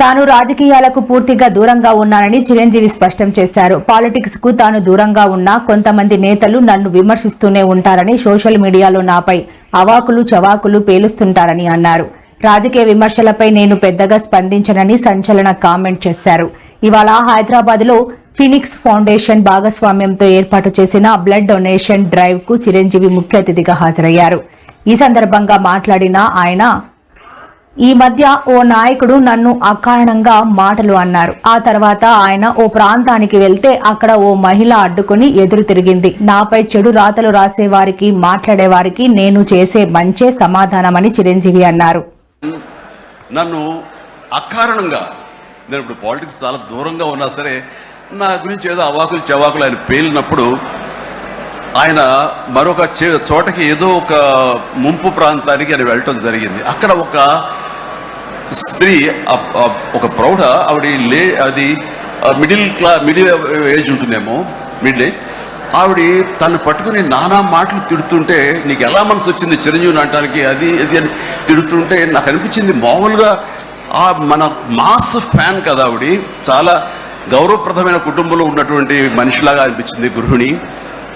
తాను రాజకీయాలకు పూర్తిగా దూరంగా ఉన్నానని చిరంజీవి స్పష్టం చేశారు. పాలిటిక్స్కు తాను దూరంగా ఉన్నా కొంతమంది నేతలు నన్ను విమర్శిస్తూనే ఉంటారని సోషల్ మీడియాలో నాపై అవాకులు చవాకులు పేలుస్తుంటారని అన్నారు. రాజకీయ విమర్శలపై నేను పెద్దగా స్పందించనని సంచలన కామెంట్ చేశారు. ఇవాళ హైదరాబాద్లో ఫినిక్స్ ఫౌండేషన్ భాగస్వామ్యంతో ఏర్పాటు చేసిన బ్లడ్ డొనేషన్ డ్రైవ్కు చిరంజీవి ముఖ్య అతిథిగా హాజరయ్యారు. ఈ సందర్భంగా మాట్లాడిన ఆయన ఈ మధ్య ఓ నాయకుడు నన్ను అకారణంగా మాటలు అన్నారు. ఆ తర్వాత ఆయన ఓ ప్రాంతానికి వెళ్తే అక్కడ ఓ మహిళ అడ్డుకుని ఎదురు తిరిగింది. నాపై చెడు రాతలు రాసేవారికి మాట్లాడేవారికి నేను చేసే మంచే సమాధానమని చిరంజీవి అన్నారు. నన్ను అకారణంగా నేను ఇప్పుడు పాలిటిక్స్ చాలా దూరంగా ఉన్నా సరే నా గురించి ఏదో అవాకులు చవాకులు ఆయన పేలినప్పుడు ఆయన మరొక చోటకి ఏదో ఒక ముంపు ప్రాంతానికి ఆయన వెళ్ళటం జరిగింది. అక్కడ ఒక స్త్రీ ఒక ప్రౌఢ ఆవిడ లే అది మిడిల్ క్లా మిడిల్ ఏజ్ ఉంటుందేమో మిడిల్ ఏజ్. ఆవిడ తను పట్టుకుని నానా మాటలు తిడుతుంటే నీకు ఎలా మనసు వచ్చింది చిరంజీవిని అంటానికి? అది ఇది అని తిడుతుంటే నాకు అనిపించింది మామూలుగా ఆ మన మాస్ ఫ్యాన్ కదా ఆవిడ. చాలా గౌరవప్రదమైన కుటుంబంలో ఉన్నటువంటి మనిషిలాగా అనిపించింది గృహిణి.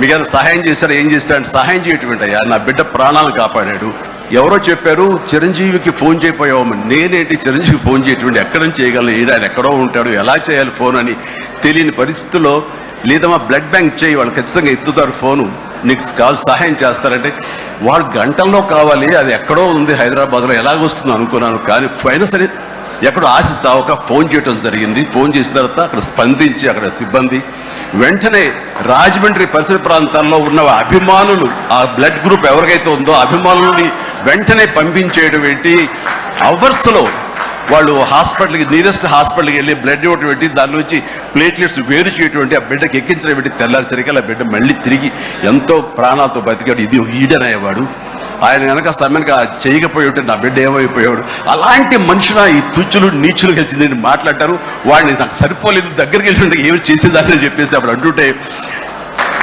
మీకు సహాయం చేశారు? ఏం చేశారంటే సహాయం చేయటం అయ్యా? నా బిడ్డ ప్రాణాలు కాపాడాడు. ఎవరో చెప్పారు చిరంజీవికి ఫోన్ చేయపోయావు నేనేంటి చిరంజీవి ఫోన్ చేయటువంటి ఎక్కడ నుంచి చేయగలను? ఏడు ఆయన ఎక్కడో ఉంటాడు. ఎలా చేయాలి ఫోన్ అని తెలియని పరిస్థితుల్లో లేదమ్మా బ్లడ్ బ్యాంక్ చేయి. వాళ్ళు ఖచ్చితంగా ఎత్తుతారు ఫోను. నీకు కాల్ సహాయం చేస్తారంటే వాళ్ళు గంటల్లో కావాలి. అది ఎక్కడో ఉంది హైదరాబాద్లో. ఎలాగొస్తుందో అనుకున్నాను. కానీ అయినా సరే ఎక్కడో ఆశ చావక ఫోన్ చేయటం జరిగింది. ఫోన్ చేసిన తర్వాత అక్కడ స్పందించి అక్కడ సిబ్బంది వెంటనే రాజమండ్రి పరిసర ప్రాంతాల్లో ఉన్న అభిమానులు ఆ బ్లడ్ గ్రూప్ ఎవరికైతే ఉందో అభిమానుల్ని వెంటనే పంపించేయడం ఏంటి? అవర్స్లో వాళ్ళు హాస్పిటల్కి నియరెస్ట్ హాస్పిటల్కి వెళ్ళి బ్లడ్ ఇవ్వటం పెట్టి దాని నుంచి ప్లేట్లెట్స్ వేరు చేయటువంటి ఆ బిడ్డకి ఎక్కించడం పెట్టి తెల్లారిసరికి ఆ బిడ్డ మళ్ళీ తిరిగి ఎంతో ప్రాణాలతో బతికాడు. ఇది ఈడనయ్యేవాడు ఆయన కనుక సమయానికి చేయకపోయి ఉంటే నా బిడ్డ ఏమైపోయాడు? అలాంటి మనుషుల ఈ తుచ్చులు నీచులు కలిసి నేను మాట్లాడతారు. వాడిని నాకు సరిపోలేదు దగ్గరికి వెళ్ళి ఏమి చేసేదాన్ని చెప్పేసి అప్పుడు అంటుంటే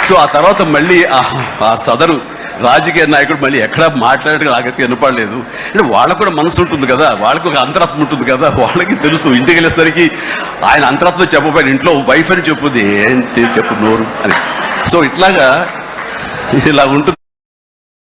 సో ఆ తర్వాత మళ్ళీ ఆ- సదరు రాజకీయ నాయకుడు మళ్ళీ ఎక్కడ మాట్లాడడం నాకైతే వినపడలేదు అంటే వాళ్ళకు కూడా మనసు ఉంటుంది కదా వాళ్ళకు ఒక అంతరాత్మ ఉంటుంది కదా వాళ్ళకి తెలుసు. ఇంటికి వెళ్ళేసరికి ఆయన అంతరాత్మ చెప్పబోయిన ఇంట్లో వైఫ్ అని చెప్పుది ఏంటి చెప్పు నోరు అని. సో ఇట్లాగా ఇలా ఉంటుంది.